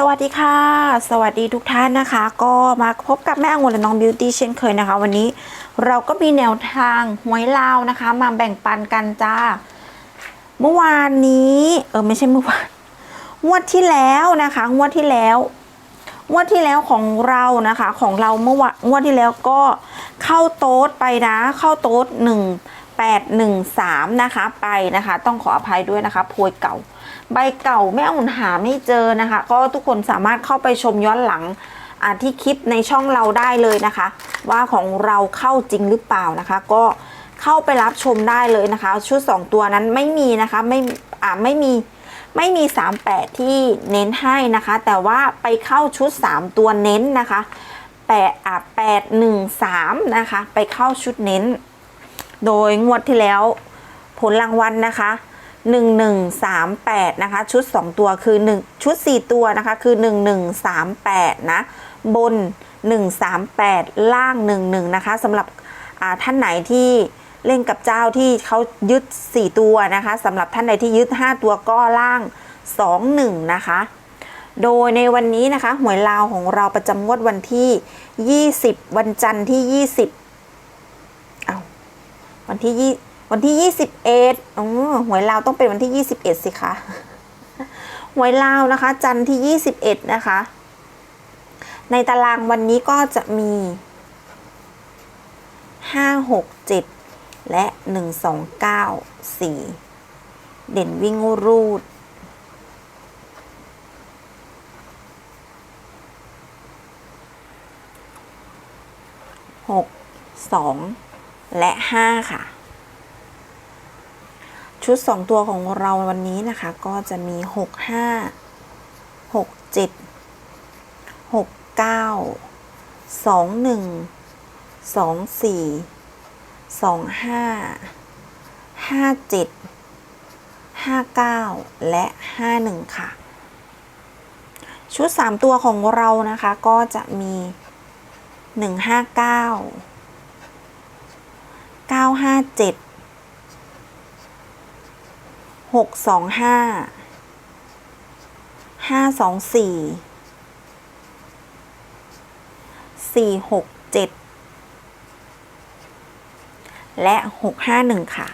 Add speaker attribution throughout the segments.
Speaker 1: สวัสดีค่ะ สวัสดีทุกท่านนะคะ ก็มาพบกับแม่องุ่นและน้องบิวตี้เช่นเคยนะคะ วันนี้เราก็มีแนวทางหวยลาวนะคะ มาแบ่งปันกันจ้า เมื่อวานนี้เออไม่ใช่เมื่อวานงวดที่แล้วนะคะงวดที่แล้วงวดที่แล้วของเรานะคะ ของเราเมื่อวานงวดที่แล้วก็เข้าโต๊ดไปนะ เข้าโต๊ดหนึ่ง แปดหนึ่งสามนะคะ ไปนะคะ ต้องขออภัยด้วยนะคะโพยเก่า ใบเก่าแม่องุ่นหาไม่เจอนะคะ ก็ทุกคนสามารถเข้าไปชมย้อนหลังอ่าที่คลิปในช่องเราได้เลยนะคะ ว่าของเราเข้าจริงหรือเปล่านะคะ ก็เข้าไปรับชมได้เลยนะคะ ชุด 2 ตัวนั้นไม่มีนะคะไม่อ่าไม่มีไม่มี 38 ที่เน้นให้นะคะ แต่ว่าไปเข้าชุด 3 ตัวเน้นนะคะ8อะ8 1 3 นะคะ ไปเข้าชุดเน้น โดยงวดที่แล้วผลรางวัลนะคะ1138 นะคะ ชุด 2 ตัวคือ 1 ชุด 4 ตัวนะคะ คือ 1138 นะ บน 138 ล่าง 11 นะคะสำหรับท่านไหนที่เล่นกับเจ้าที่เขายึด 4 ตัวนะคะสำหรับท่านใดที่ยึด 5 ตัวก็ล่าง 21 นะคะ โดยในวันนี้นะคะหวยลาวของเราประจำงวดวันที่ 20 วันจันทร์ที่ 20 วันที่ยี่วันที่ยี่สิบเอ็ดอ๋อหวยลาวต้องเป็นวันที่ยี่สิบเอ็ดสิคะหวยลาวนะคะ จันทร์ที่ยี่สิบเอ็ดนะคะ ในตารางวันนี้ก็จะมีห้าหกเจ็ดและหนึ่งสองเก้าสี่เด่นวิ่งรูดหกสอง และห้าค่ะ ชุด 2 ตัวของเราวันนี้นะคะ ก็จะมี 6 5 6 7 6 9 2 1 2 4 2 5 5 7 5 9 และ 5 1 ค่ะ ชุด 3 ตัวของเรานะคะ ก็จะมี 159 ก้าห้าเจ็ดหกสองห้าห้าสองสี่สี่หกเจ็ดและหกห้าหนึ่งค่ะ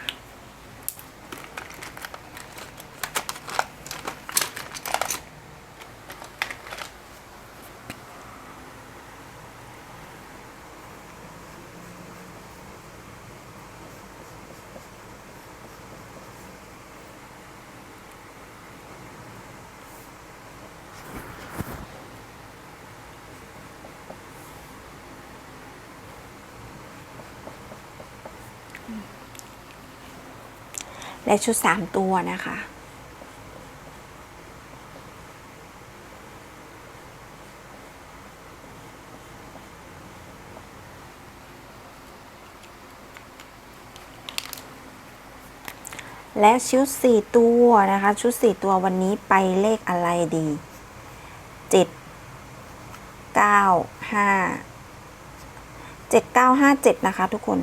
Speaker 1: และชุดสามตัวนะคะ และชุดสี่ตัวนะคะ ชุดสี่ตัววันนี้ไปเลขอะไรดีเจ็ดเก้าห้าเจ็ดเก้าห้าเจ็ดนะคะทุกคน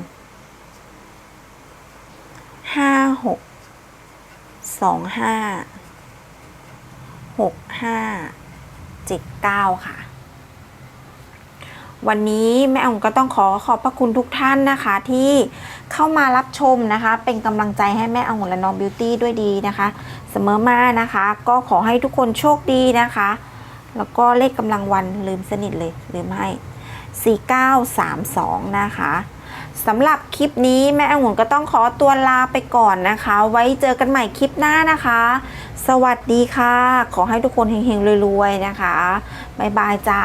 Speaker 1: ห้าหก สองห้าหกห้าเจ็ดเก้าค่ะ วันนี้แม่อ๋องก็ต้องขอขอบพระคุณทุกท่านนะคะ ที่เข้ามารับชมนะคะ เป็นกำลังใจให้แม่อ๋องและน้องบิวตี้ด้วยดีนะคะ เสมอมานะคะ ก็ขอให้ทุกคนโชคดีนะคะ แล้วก็เลขกำลังวันลืมสนิทเลยลืมให้ 4932 นะคะ สำหรับคลิปนี้แม่องุ่นก็ต้องขอตัวลาไปก่อนนะคะ ไว้เจอกันใหม่คลิปหน้านะคะ สวัสดีค่ะ ขอให้ทุกคนเฮงๆรวยๆนะคะ บ๊ายบายจ้า